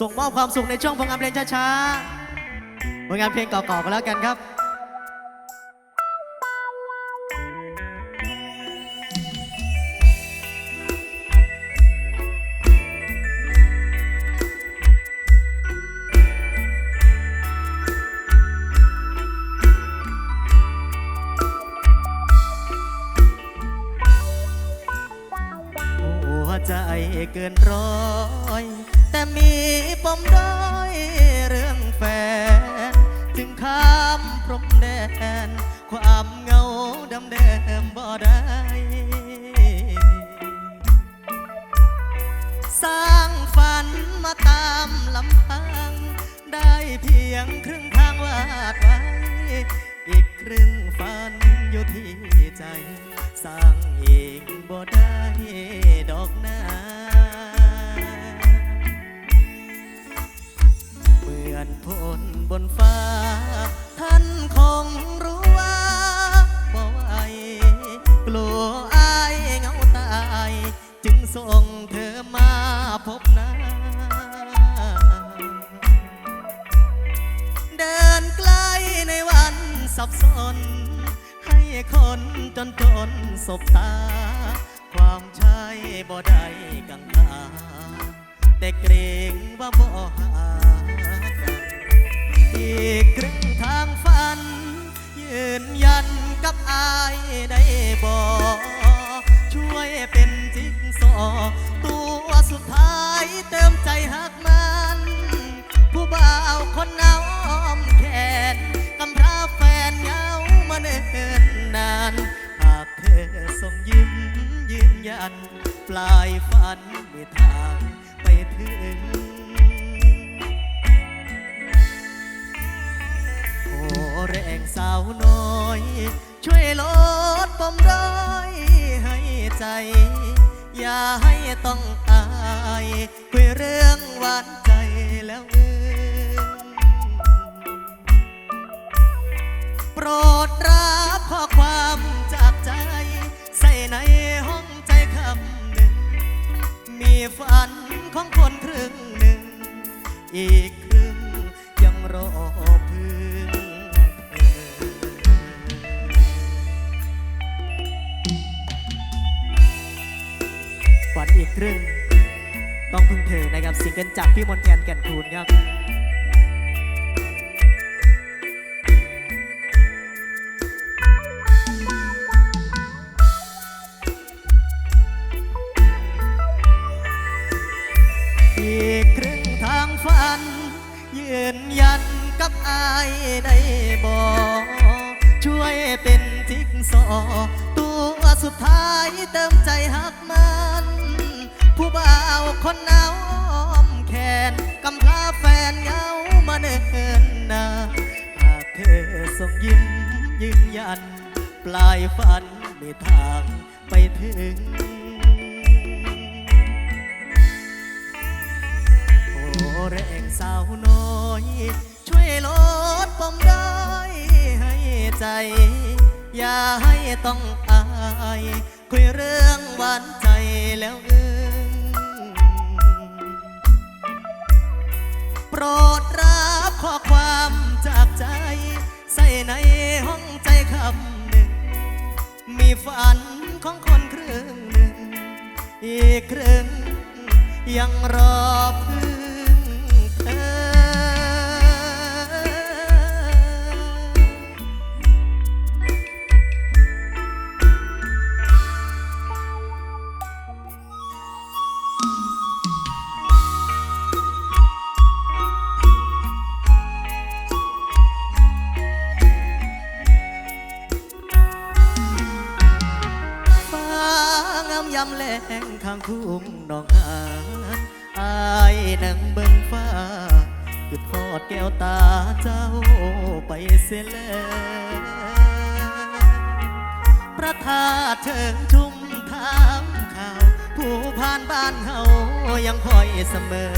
ส่งมอบความสุขในช่วงผลงานเพลงช้าๆผลงานเพลงเก่าๆกันแล้วกันครับำเดิมบ่ได้สร้างฝันมาตามลำพัง ได้เพียงครึ่งทางวาดไว้ อีกครึ่งฝันอยู่ที่ใจ สร้างเองบ่ได้ดอกนาเหมือนพลบนฟ้า ท่านคงรู้ กลัวอายเหงาตาย จึงส่งเธอมาพบหน้า เดินไกลในวันสับสน ให้คนจนจนสบตา ความใช่บ่ได้กังขาแต่เกรงว่าบ่หาอีกครึ่งทางฝัน ยืนยัน กับอายได้บอกช่วยเป็นจิ๊กซอตัวสุดท้ายเติมใจหักมัน ผู้บ่าวคนน้อมแขนกำพร้าแฟนเหงามาเนิ่นนานหากเธอส่งยิ้มยืนยัน ปลายฝันมีทางไปถึงโอแรงสาวน้อย ช่วยลดปมด้อยให้ใจ อย่าให้ต้องอายคุยเรื่องหวานใจแล้วเอ่ยโปรดรับข้อความจากใจ ใส่ในห้องใจคำหนึ่ง มีฝันของคนครึ่งหนึ่ง อีก ครึ่ง ต้องพึ่งเธอนะครับสิงเกิลจากพี่มนแคนแก่นคูณครับอีกครึ่งทางฝัน ยืนยันกับอายได้บอกช่วยเป็นจิ๊กซอตัวสุดท้ายเติมใจหักมัน ผู้บ่าวคนหนาวอ้อมแขนกำพร้าแฟนเหงามาเนิ่นนานหากเธอส่งยิ้มยืนยัน ปลายฝันมีทางไปถึง โอ้แรงสาวน้อย ช่วยลดปมด้อยให้ใจ อย่าให้ต้องอาย คุยเรื่องหวานใจแล้วเอึง ฝันของคนครึ่งหนึ่ง อีกครึ่งยังรอพึ่งางามยำแลงข้างคุ้งหนองหานอายนั่งเบิ่งฟ้าคือทอดแก้วตาเจ้าไปเสียแล้วพระธาตุเชิงชุ่มถามข่าว ผู้ผ่านบ้านเฮายังคอยเสมอ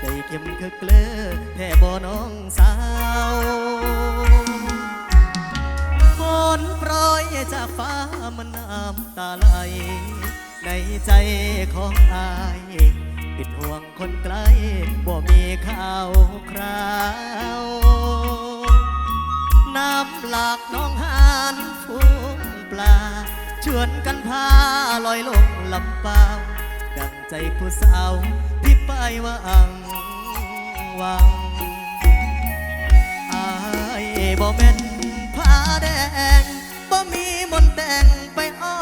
ได้เข็มคือเกลือแท่บ่น้องสาว นโปรยจากฟ้ามันน้ำตาไหล ในใจของอายป็นห่วงคนไกลบ่มีข่าวคราว น้ำหลากน้องหานฟูงปลา ชวนกันพาลอยลงลำเปล่าดังใจผู้สาวที่ไปว่าอังวังอายบ่แม่น แดงบ่มีมนแต่งไปอ้อ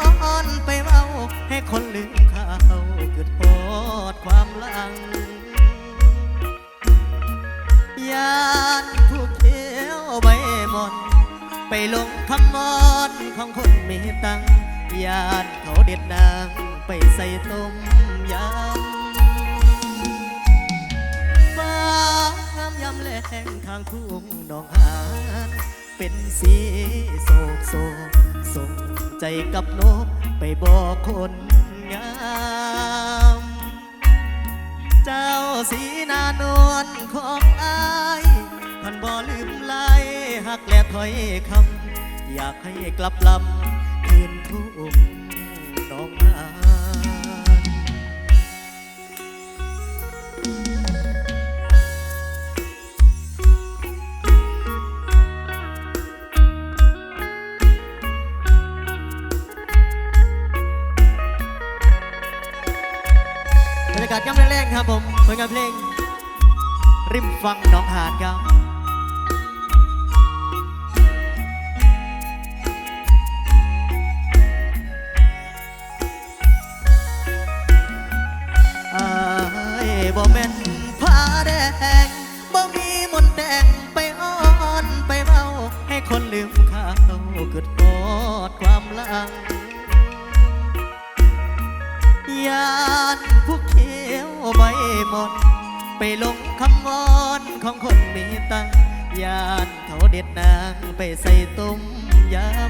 นไปเมาให้คนลืมข่าวเกิดโอดความหลังยานผู้เขียวใบมอนไปลงคำมอนของคนมีตังยานเขาเด็ดนางไปใส่ต้มยำฟ้างามยำแลงทางทุ่งหนองหาน เป็นสีโศกโศกส่งใจกับนกไปบอกคนงาม เจ้าสีนานวลของอายท่านบ่ลืมไล่หักและถอยคำ อยากให้กลับลำคืนทุ่งหนองหา เพลง ริมฟังหนองหานครับอายบ่แม่นผ้าแดงบ่มีมนต์แต่งไปอ้อนไปเมาให้คนลืมข่าวเกิดปอดความลังยานผู้ ยวใบหมด ไปลงคำวอนของคนมีตังยานเขาเด็ดนางไปใส่ต้มยำ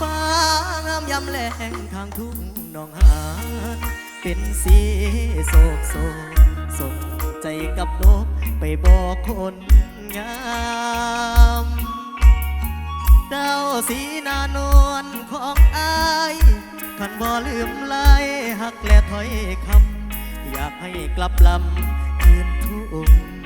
ฟ้างามยำแรงทางทุ่งหนองหานเป็นสีโศกโศกส่งใจกับนกไปบอกคนงามเจ้าสีนานวลของอายขันบ่ลืมล่หั กและถอยคำ อยากให้กลับลำคืนทุ่ง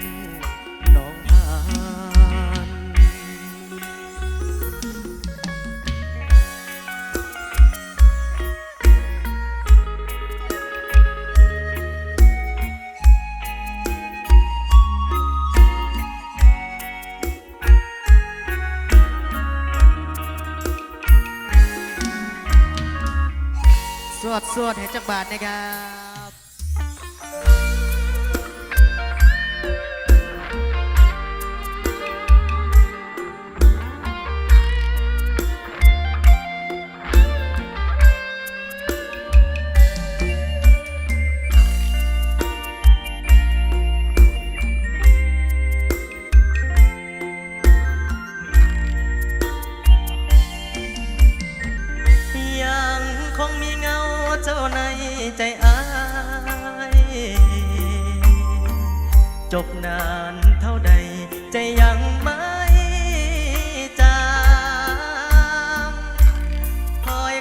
วดสวดเห็นจักบาทนะครับ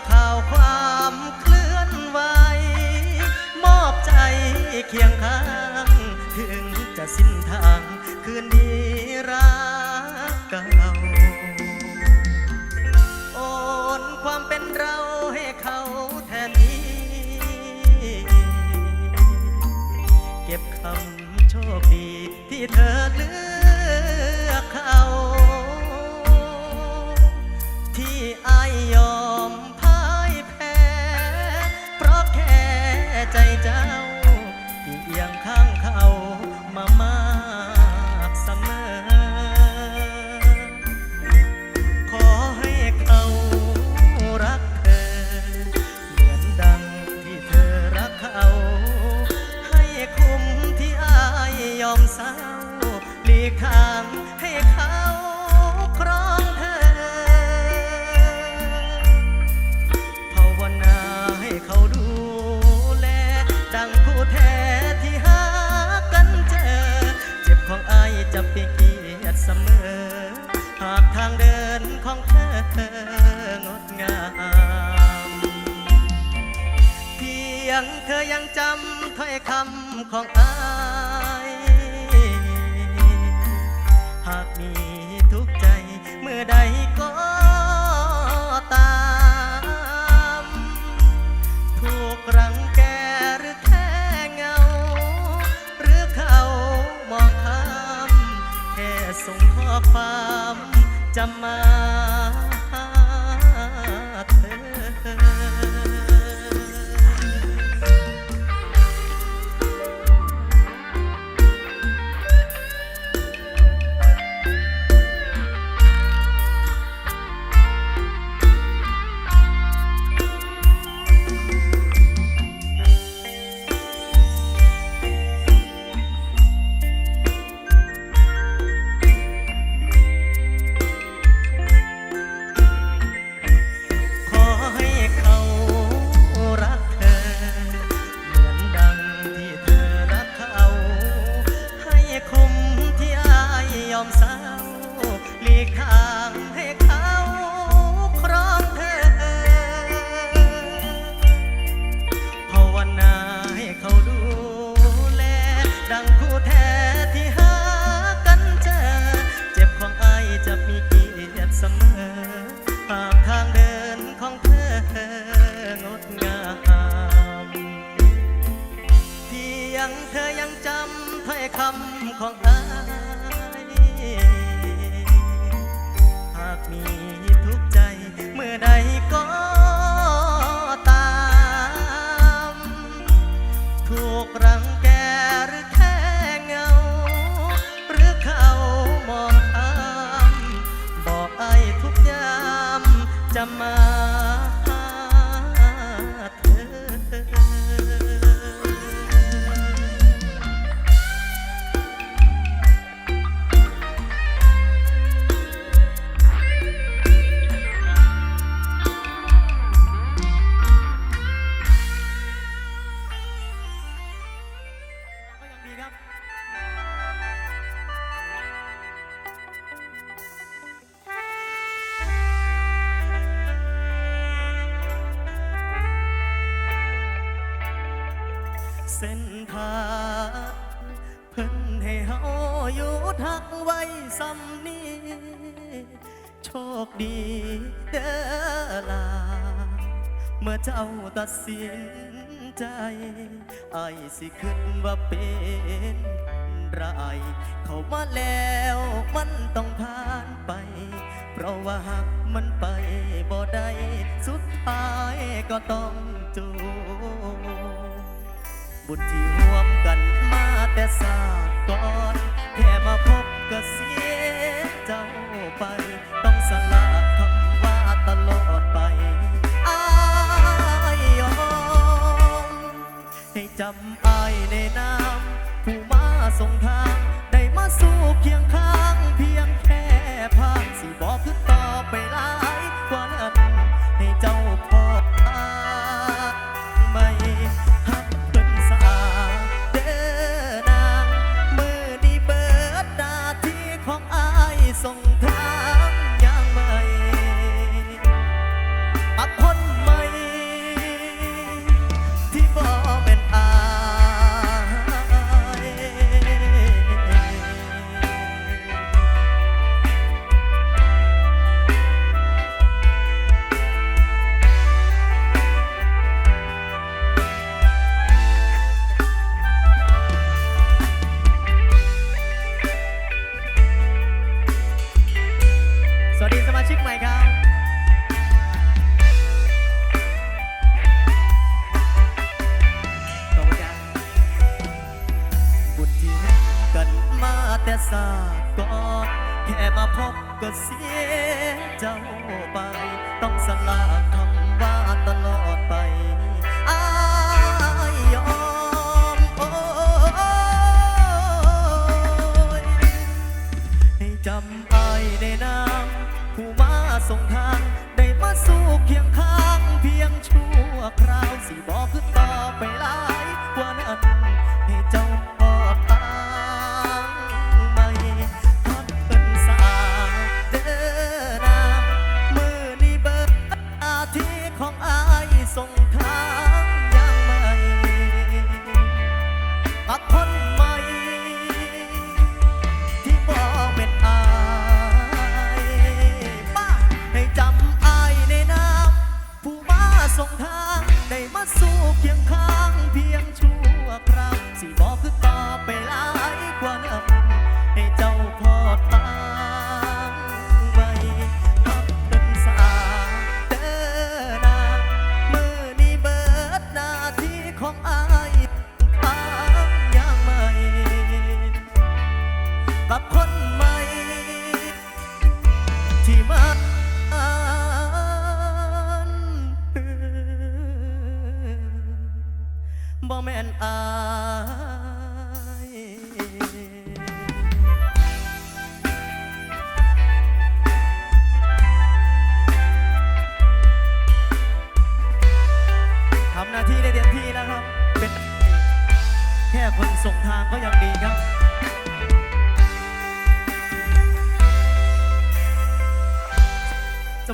ข่าวความเคลื่อนไหว มอบใจเคียงข้าง ถึงจะสิ้นทางคืนนี้รักเก่าโอนความเป็นเราให้เขาแทนที่เก็บคำโชคดีที่เธอเลือกเขา ที่อายยอม ใจเจ้าที่เอียงข้างเขามามา องเธอยังจำถ้อยคำของอายหากมีทุกใจเมื่อใดก็ตาม ถูกรังแกหรือแค่เงา หรือเขามองข้ามแค่ส่งข้อความจำมา เส้นทางเพิ่นให้เฮาอยู่ทักไว้ซ้ำนี้ โชคดีเด้อลา เมื่อเจ้าตัดสินใจไอ้สิคิดว่าเป็นไรเข้ามาแล้วมันต้องผ่านไป เพราะว่าหากมันไปบ่ได้สุดท้ายก็ต้องจู บุญที่ร่วมกันมาแต่สาก่อนแค่มาพบก็เสียเจ้าไป ต้องสละคำว่าตลอดไปอายยอมให้จำอายในนามผู้มาส่งทาง ได้มาสู่เคียงข้าง แต่สาก่อนแค่มาพบก็เสียเจ้าไป ต้องสลาก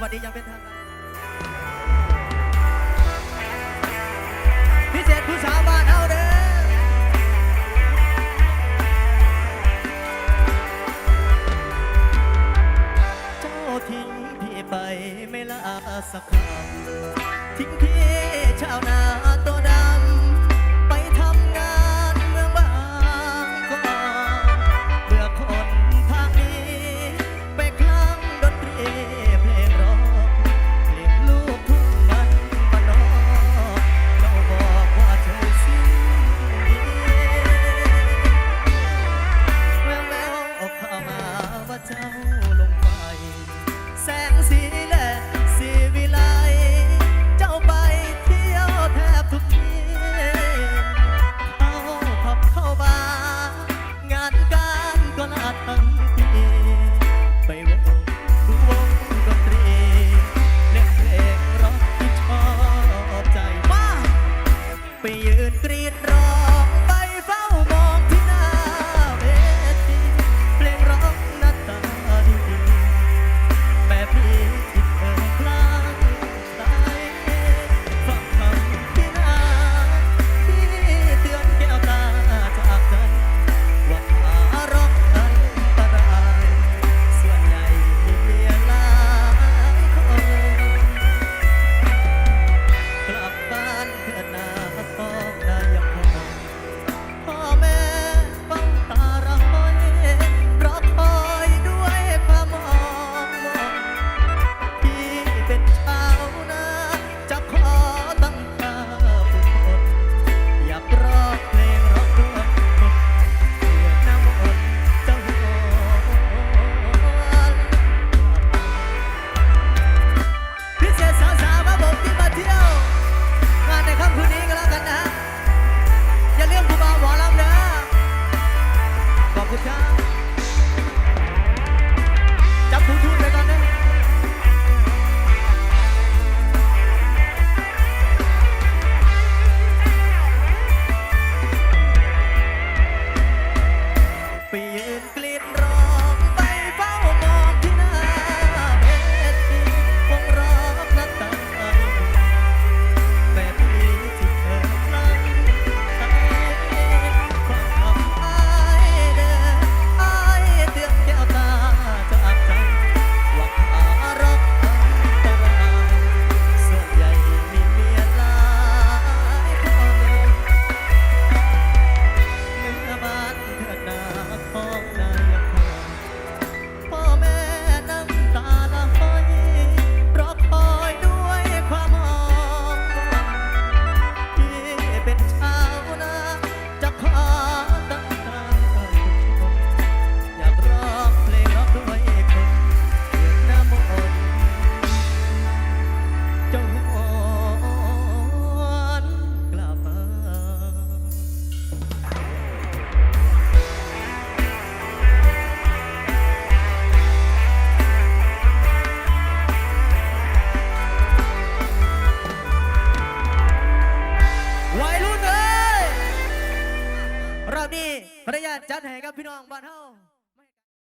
วัสดียังเป็นทางการพิเศษผู้สาวบ้านเฮาเด้อเจ้าทิ้งพี่ไปไม่ละสักคำทิ้งพี่ชาวนาต้น